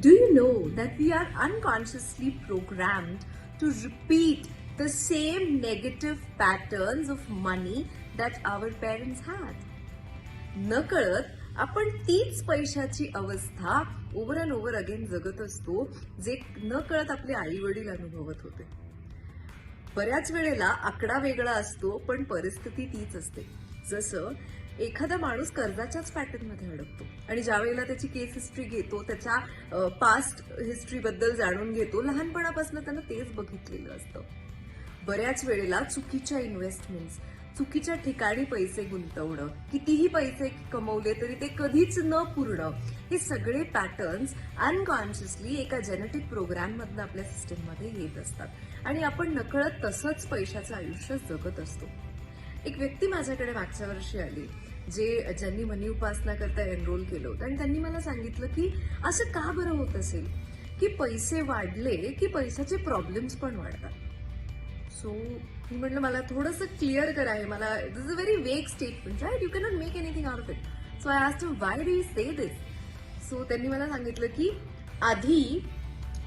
Do you know that we are unconsciously programmed to repeat the same negative patterns of money that our parents had? नकळत आपण तीच पैशाची अवस्था over and over again जगत असतो जे नकळत आपले आई वडील अनुभवत होते बऱ्याच वेळेला आकडा वेगळा असतो पण परिस्थिती तीच असते जसं एखादा माणूस कर्जाच्याच पॅटर्नमध्ये अडकतो. आणि ज्या वेळेला त्याची केस हिस्ट्री घेतो त्याच्या पास्ट हिस्ट्री बद्दल जाणून घेतो लहानपणापासून त्यानं तेच बघितलेलं असतं. बऱ्याच वेळेला चुकीच्या इन्व्हेस्टमेंट्स चुकीच्या ठिकाणी पैसे गुंतवणं कितीही पैसे कमवले तरी ते कधीच न पूर्ण हे सगळे पॅटर्न्स अनकॉन्शियसली एका जेनेटिक प्रोग्राम मधनं आपल्या सिस्टीममध्ये येत असतात. आणि आपण नकळत तसंच पैशाचं आयुष्य जगत असतो. एक व्यक्ती माझ्याकडे मागच्या वर्षी आली. जे ज्यांनी मनी उपासना करता एनरोल केलं होतं. आणि त्यांनी मला सांगितलं की असं का बरं होत असेल? की पैसे वाढले की पैशाचे प्रॉब्लेम्स पण वाढतात. सो मी म्हटलं मला थोडंसं क्लिअर करा आहे मला is a very vague statement right you cannot make anything out of it so I asked why do you say this so त्यांनी मला सांगितलं की आधी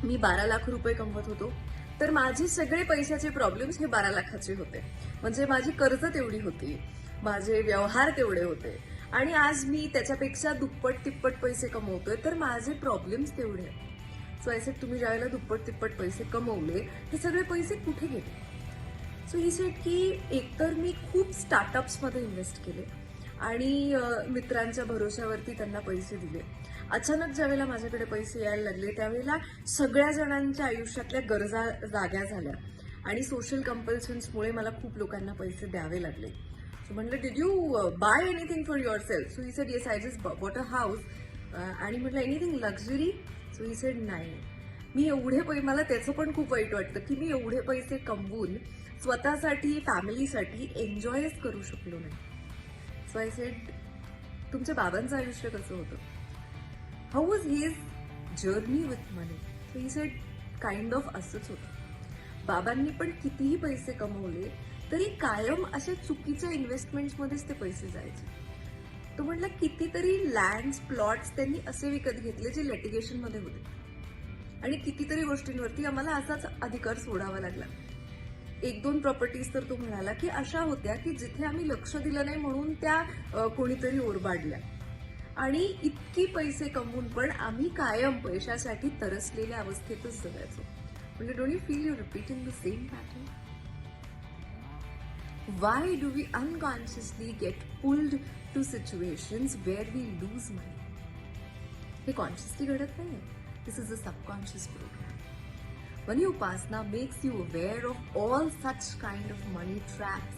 मी बारा लाख रुपये कमवत होतो. तर माझे सगळे पैशाचे प्रॉब्लेम्स हे बारा लाखाचे होते. म्हणजे माझी कर्ज तेवढी होती. माझे व्यवहार तेवढे होते. आणि आज मी त्याच्यापेक्षा दुप्पट तिप्पट पैसे कमवतोय तर माझे प्रॉब्लेम्स तेवढे आहेत. सो असे तुम्ही ज्यावेळेला दुप्पट तिप्पट पैसे कमवले हे सगळे पैसे कुठे गेले? सो ही सेट की एकतर मी खूप स्टार्टअप्समध्ये इन्व्हेस्ट केले आणि मित्रांच्या भरोश्यावरती त्यांना पैसे दिले. अचानक ज्यावेळेला माझ्याकडे पैसे यायला लागले त्यावेळेला सगळ्या जणांच्या आयुष्यातल्या गरजा जाग्या झाल्या. आणि सोशल कंपल्शन्समुळे मला खूप लोकांना पैसे द्यावे लागले. सो म्हटलं did you buy anything for yourself so he said yes I just want a house आणि म्हटलं anything luxury so he said नाही मी एवढे पैसे मला त्याचं पण खूप वाईट वाटतं की मी एवढे पैसे कमवून स्वतःसाठी फॅमिलीसाठी एन्जॉयच करू शकलो नाही. सो आय सेड तुमच्या बाबांचं आयुष्य कसं होतं? How was his journey with money so he said kind of असंच होतं. बाबांनी पण कितीही पैसे कमवले तरी कायम अशा चुकीच्या इन्व्हेस्टमेंट्समध्येच ते पैसे जायचे. तो म्हटलं कितीतरी लँड्स प्लॉट्स त्यांनी असे विकत घेतले जे लिटिगेशनमध्ये होते. आणि कितीतरी गोष्टींवरती आम्हाला असाच अधिकार सोडावा लागला. एक दोन प्रॉपर्टीज तर तो म्हणाला की अशा होत्या की जिथे आम्ही लक्ष दिलं नाही म्हणून त्या कोणीतरी ओरबाडल्या. आणि इतकी पैसे कमवून पण आम्ही कायम पैशासाठी तरसलेल्या अवस्थेतच जगायचो. म्हणजे don't you feel you repeating the same pattern Why do we unconsciously get pulled to situations where we lose money हे कॉन्शियसली घडत नाही this is a subconscious program Mani Upasana makes you aware of all such kind of money traps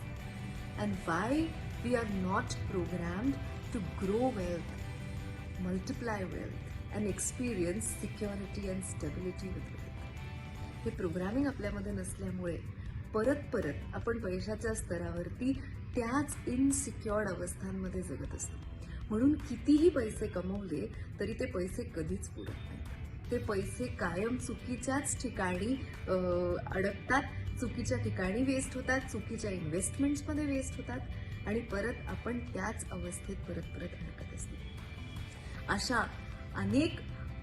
and why we are not programmed to grow wealth, multiply wealth, and experience security and stability with wealth. हे programming आपल्यामध्ये नसल्यामुळे परत परत आपण पैशाच्या स्तरावरती त्याच इनसिक्युअर्ड अवस्थांमध्ये जगत असतो. म्हणून कितीही पैसे कमवले तरी ते पैसे कधीच पुरत नाहीत. ते पैसे कायम चुकीच्याच ठिकाणी अडकतात चुकीच्या ठिकाणी वेस्ट होतात चुकीच्या इन्व्हेस्टमेंट्समध्ये वेस्ट होतात आणि परत आपण त्याच अवस्थेत परत परत अडकत असतो. अशा अनेक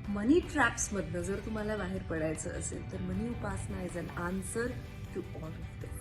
मनी ट्रॅप्समधनं जर तुम्हाला बाहेर पडायचं असेल तर मनी उपासना इज अन आन्सर 교과가 됐어.